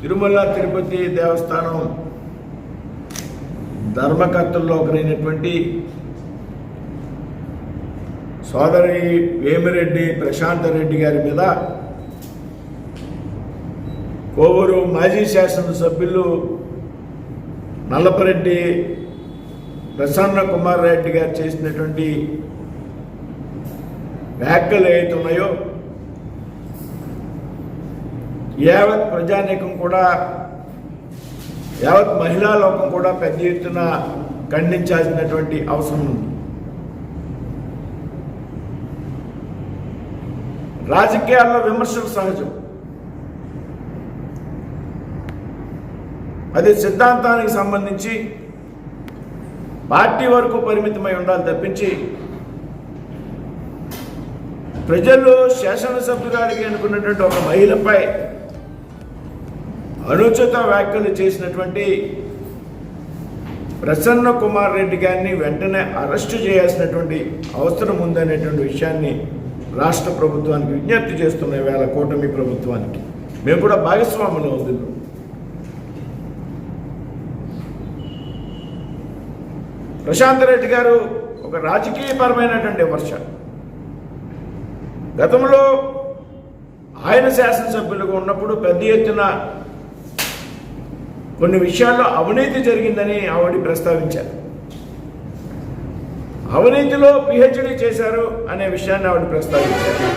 తిరుమల తిరుపతి దేవస్థానం ధర్మకర్తల్లో ఒకరైనటువంటి సోదరి వేమిరెడ్డి ప్రశాంత్ రెడ్డి గారి మీద కోవూరు మాజీ శాసనసభ్యులు నల్లపరెడ్డి ప్రసన్న కుమార్ రెడ్డి గారు చేసినటువంటి వ్యాఖ్యలు ఏవైతే ఉన్నాయో యావత్ ప్రజానీకం కూడా యావత్ మహిళా లోకం కూడా పెద్ద ఎత్తున ఖండించాల్సినటువంటి అవసరం ఉంది. రాజకీయాల్లో విమర్శలు సహజం. అది సిద్ధాంతానికి సంబంధించి పార్టీ వరకు పరిమితమై ఉండాలి తప్పించి ప్రజలు శాసనసభ్యురాలికి అనుకున్నటువంటి ఒక మహిళపై అనుచిత వ్యాఖ్యలు చేసినటువంటి ప్రసన్న కుమార్ రెడ్డి గారిని వెంటనే అరెస్టు చేయాల్సినటువంటి అవసరం ఉందనేటువంటి విషయాన్ని రాష్ట్ర ప్రభుత్వానికి విజ్ఞప్తి చేస్తున్న వేళ కూటమి ప్రభుత్వానికి. మేము కూడా భాగస్వాములు ఉంది ప్రశాంత్ రెడ్డి గారు ఒక రాజకీయపరమైనటువంటి విమర్శ. గతంలో ఆయన శాసనసభ్యులుగా ఉన్నప్పుడు పెద్ద ఎత్తున కొన్ని విషయాల్లో అవినీతి జరిగిందని ఆవిడ ప్రస్తావించారు. అవినీతిలో పిహెచ్డి చేశారు అనే విషయాన్ని ఆవిడ ప్రస్తావించారు.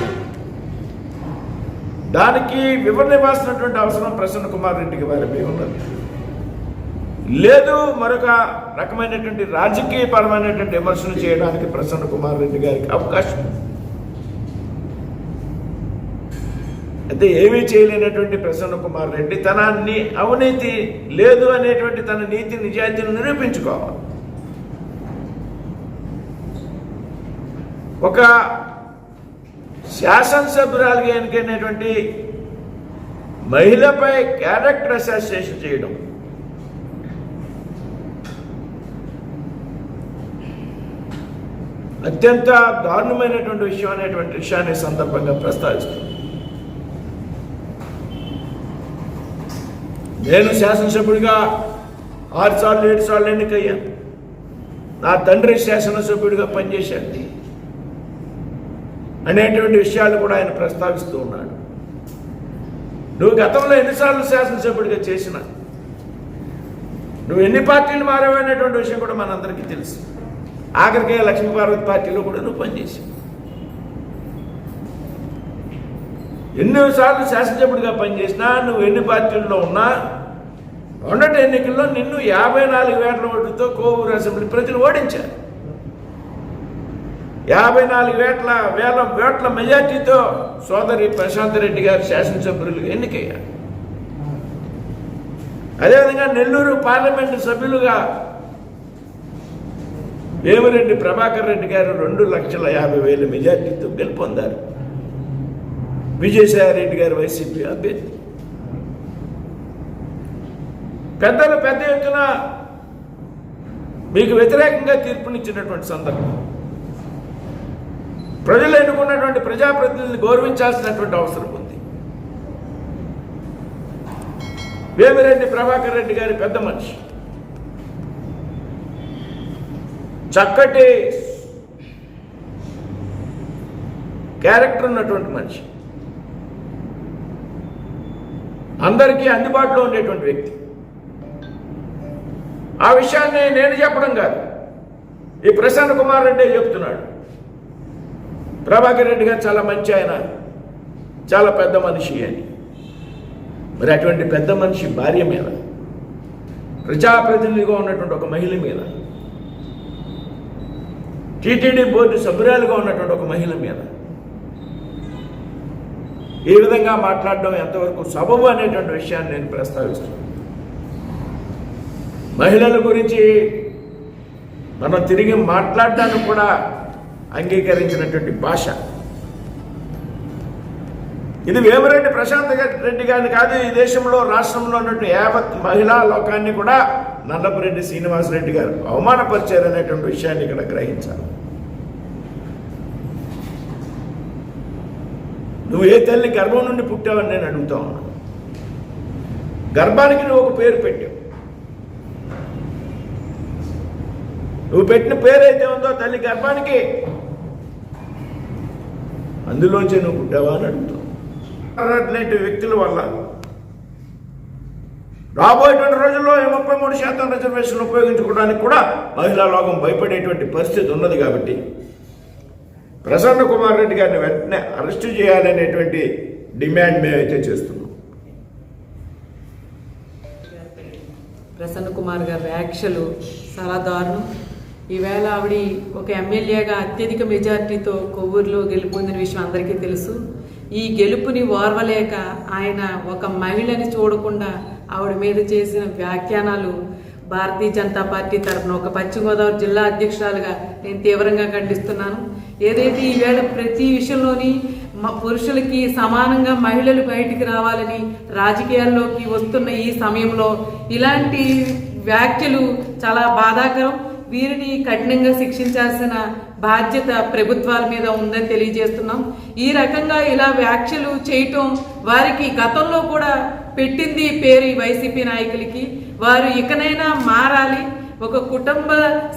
దానికి వివరణ ఇవ్వాల్సినటువంటి అవసరం ప్రసన్న కుమార్ రెడ్డికి వారి ఉన్నది. లేదు మరొక రకమైనటువంటి రాజకీయపరమైనటువంటి విమర్శలు చేయడానికి ప్రసన్న కుమార్ రెడ్డి గారికి అవకాశం ఉంది. అయితే ఏమీ చేయలేనటువంటి ప్రసన్న కుమార్ రెడ్డి తన అవినీతి లేదు అనేటువంటి తన నీతి నిజాయితీని నిరూపించుకోవాలి. ఒక శాసనసభ్యురాలుగా ఎన్నికైనటువంటి మహిళపై క్యారెక్టర్ అసోసియేషన్ చేయడం. అత్యంత దారుణమైనటువంటి విషయం అనేటువంటి విషయాన్ని సందర్భంగా ప్రస్తావిస్తుంది. నేను శాసనసభ్యుడిగా ఆరు సార్లు ఏడు సార్లు ఎన్నికయ్యాను నా తండ్రి శాసనసభ్యుడిగా పనిచేశాడు. అనేటువంటి విషయాలు కూడా ఆయన ప్రస్తావిస్తూ ఉన్నాడు. నువ్వు గతంలో ఎన్నిసార్లు శాసనసభ్యుడిగా చేసిన నువ్వు ఎన్ని పార్టీలు మారావనేటువంటి విషయం కూడా మనందరికీ తెలుసు. ఆఖరికే లక్ష్మీపార్వతి పార్టీలో కూడా నువ్వు పనిచేసావు ఎన్నోసార్లు శాసనసభ్యుడిగా పనిచేసినా నువ్వు ఎన్ని పార్టీల్లో ఉన్నా మొన్నటి ఎన్నికల్లో నిన్ను యాభై నాలుగు వేల ఓట్లతో కోవూరు అసెంబ్లీ ప్రజలు ఓడించారు. యాభై నాలుగు వేట్ల వేల వేట్ల మెజార్టీతో సోదరి ప్రశాంత్ రెడ్డి గారు శాసనసభ్యులు ఎన్నికయ్యారు. అదేవిధంగా నెల్లూరు పార్లమెంటు సభ్యులుగా వేమిరెడ్డి ప్రభాకర్ రెడ్డి గారు రెండు లక్షల యాభై వేల మెజార్టీతో గెలుపొందారు. విజయసాయి రెడ్డి గారు వైసీపీ అభ్యర్థి. పెద్దలు పెద్ద ఎత్తున మీకు వ్యతిరేకంగా తీర్పునిచ్చినటువంటి సందర్భం. ప్రజలు ఎన్నుకున్నటువంటి ప్రజాప్రతినిధులను గౌరవించాల్సినటువంటి అవసరం ఉంది. వేమిరెడ్డి ప్రభాకర్ రెడ్డి గారి పెద్ద మనిషి. చక్కటి క్యారెక్టర్ ఉన్నటువంటి మనిషి. అందరికీ అందుబాటులో ఉండేటువంటి వ్యక్తి. ఆ విషయాన్ని నేను చెప్పడం కాదు. ఈ ప్రసన్న కుమార్ రెడ్డి చెప్తున్నాడు. ప్రభాకర్ రెడ్డి గారు చాలా మంచి ఆయన. చాలా పెద్ద మనిషి అని మరి అటువంటి పెద్ద మనిషి భార్య మీద ప్రజాప్రతినిధిగా ఉన్నటువంటి ఒక మహిళ మీద టీటీడీ బోర్డు సభ్యురాలుగా ఉన్నటువంటి ఒక మహిళ మీద ఈ విధంగా మాట్లాడడం ఎంతవరకు సబబు అనేటువంటి విషయాన్ని నేను ప్రస్తావిస్తున్నాను. మహిళల గురించి మనం తిరిగి మాట్లాడడానికి కూడా అంగీకరించినటువంటి భాష. ఇది వేమిరెడ్డి ప్రశాంత్ రెడ్డి గారిని కాదు ఈ దేశంలో రాష్ట్రంలో ఉన్నటువంటి యావత్ మహిళా లోకాన్ని కూడా నల్లపురెడ్డి శ్రీనివాసరెడ్డి గారు అవమానపరిచారు అనేటువంటి విషయాన్ని ఇక్కడ గ్రహించాలి నువ్వు ఏ తల్లి గర్భం నుండి పుట్టావని నేను అడుగుతా ఉన్నా. గర్భానికి నువ్వు ఒక పేరు పెట్టావు. నువ్వు పెట్టిన పేరు అయితే ఉందో తల్లి గర్భానికి? అందులోంచి నువ్వు పుట్టావా అని అడుగుతావు. అట్లాంటి వ్యక్తుల వల్ల. రాబోయేటువంటి రోజుల్లో ముప్పై మూడు శాతం రిజర్వేషన్ ఉపయోగించుకోవడానికి కూడా మహిళా లోకం భయపడేటువంటి పరిస్థితి ఉన్నది కాబట్టి ప్రసన్న కుమార్ రెడ్డి గారిని వెంటనే అరెస్టు చేయాలనేటువంటి డిమాండ్ మేమైతే చేస్తున్నాం. ప్రసన్న కుమార్ గారి వ్యాఖ్యలు చాలా దారుణం. ఈవేళ ఆవిడ ఒక ఎమ్మెల్యేగా అత్యధిక మెజార్టీతో కొవ్వూరులో గెలుపొందిన విషయం అందరికీ తెలుసు. ఈ గెలుపుని ఓర్వలేక ఆయన ఒక మహిళని చూడకుండా ఆవిడ మీద చేసిన వ్యాఖ్యానాలు భారతీయ జనతా పార్టీ తరఫున ఒక పశ్చిమ గోదావరి జిల్లా అధ్యక్షురాలుగా నేను తీవ్రంగా ఖండిస్తున్నాను. ఏదైతే ఈవేళ ప్రతి విషయంలోని మా పురుషులకి సమానంగా మహిళలు బయటికి రావాలని రాజకీయాల్లోకి వస్తున్న ఈ సమయంలో ఇలాంటి వ్యాఖ్యలు చాలా బాధాకరం. వీరిని కఠినంగా శిక్షించాల్సిన బాధ్యత ప్రభుత్వాల మీద ఉందని తెలియజేస్తున్నాం. ఈ రకంగా ఇలా వ్యాఖ్యలు చేయటం వారికి గతంలో కూడా పెట్టింది పేరు ఈ వైసీపీ నాయకులకి. వారు ఇకనైనా మారాలి. ఒక కుటుంబ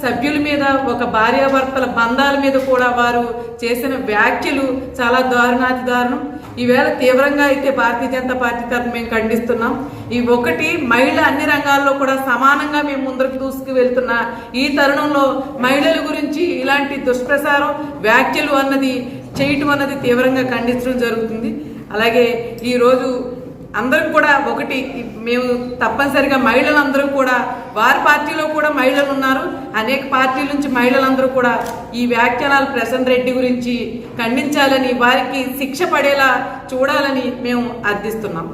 సభ్యుల మీద ఒక భార్యాభర్తల బంధాల మీద కూడా వారు చేసిన వ్యాఖ్యలు చాలా దారుణాతి దారుణం. ఈవేళ తీవ్రంగా అయితే భారతీయ జనతా పార్టీ తరఫున మేము ఖండిస్తున్నాం. ఈ ఒకటి మహిళ అన్ని రంగాల్లో కూడా సమానంగా మేము ముందరకు దూసుకు వెళ్తున్న ఈ తరుణంలో మహిళల గురించి ఇలాంటి దుష్ప్రసారం వ్యాఖ్యలు అన్నది చేయటం అన్నది తీవ్రంగా ఖండించడం జరుగుతుంది. అలాగే ఈరోజు అందరం కూడా ఒకటి మేము తప్పనిసరిగా మహిళలందరూ కూడా వారి పార్టీలో కూడా మహిళలు ఉన్నారు. అనేక పార్టీల నుంచి మహిళలందరూ కూడా ఈ వ్యాఖ్యానాలు ప్రశాంత్ రెడ్డి గురించి ఖండించాలని వారికి శిక్ష పడేలా చూడాలని మేము అర్థిస్తున్నాం.